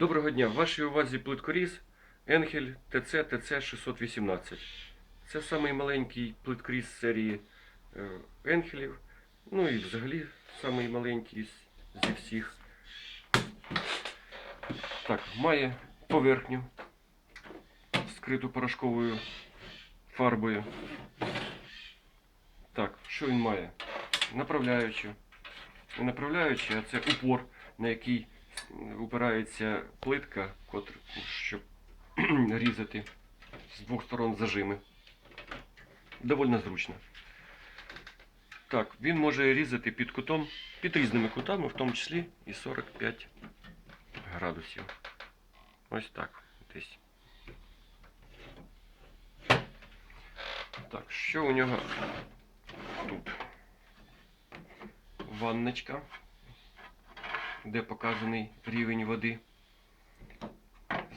Доброго дня! В вашій увазі плиткоріз Енхель ТЦ ТЦ 618. Це самий маленький плиткоріз серії е, Енхелів. Ну і взагалі самий маленький зі всіх. Так, має поверхню, скриту порошковою фарбою. Так, що він має? Направляючу. Не направляючи, а це упор, на який упирається плитка, щоб різати з двох сторон зажими. Довольно зручно. Так, він може різати під кутом, під різними кутами, в тому числі і 45 градусів. Ось так. Десь. Так, що у нього тут? Ванночка де показаний рівень води.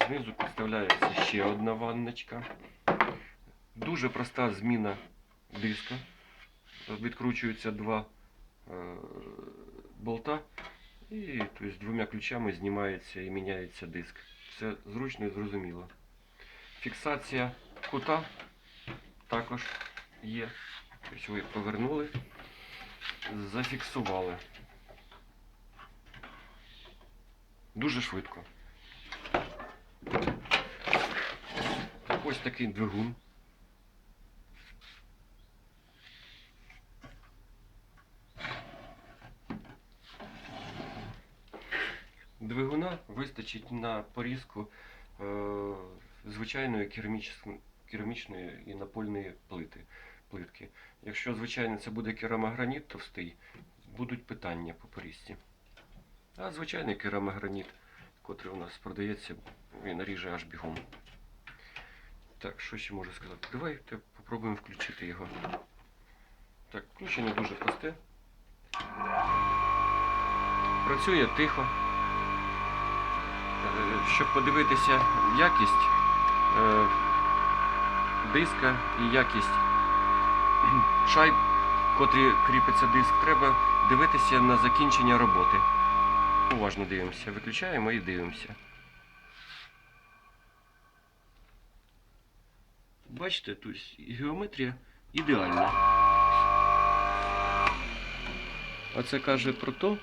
Знизу підставляється ще одна ванночка. Дуже проста зміна диска. Відкручуються два е, болта і тобто, двома ключами знімається і міняється диск. Все зручно і зрозуміло. Фіксація кута також є. Тобто ви повернули, зафіксували. Дуже швидко. Ось такий двигун. Двигуна вистачить на порізку е, звичайної керамічної, і напольної плити, плитки. Якщо, звичайно, це буде керамограніт товстий, будуть питання по порізці. А звичайний керамограніт, котрий у нас продається, він ріже аж бігом. Так, що ще можу сказати? Давайте попробуємо включити його. Так, включення дуже просте. Працює тихо. Е, Щоб подивитися якість е, диска і якість шайб, котрі кріпиться диск, треба дивитися на закінчення роботи. Уважно дивимося. Виключаємо і дивимося. Бачите, тут геометрія ідеальна. А це каже про то,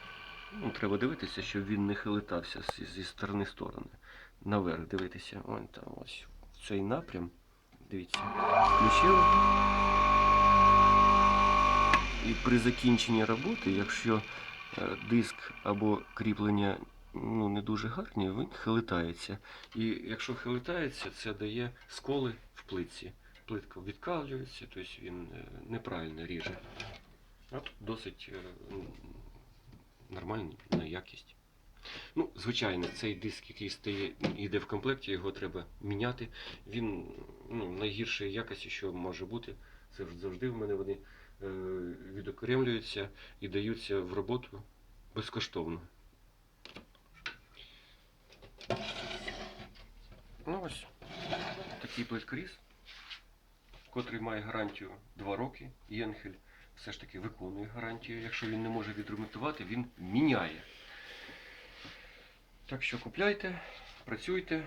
ну, треба дивитися, щоб він не хилитався зі, зі сторони сторони. Наверх дивитися. Вон там ось в цей напрям. Дивіться. Включили. І при закінченні роботи, якщо диск або кріплення ну, не дуже гарні, він хилитається. І якщо хилитається, це дає сколи в плитці. Плитка відкалюється, тобто він е, неправильно ріже. А тут досить е, нормальна якість. Ну, звичайно, цей диск, який стає, йде в комплекті, його треба міняти. Він ну, найгіршої якості, що може бути. Це завжди в мене вони е, відокремлюються і даються в роботу безкоштовно. Ну ось такий плиткоріз, котрий має гарантію 2 роки. Єнхель все ж таки виконує гарантію. Якщо він не може відремонтувати, він міняє. Так що купляйте, працюйте.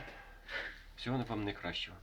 Всього вам найкращого.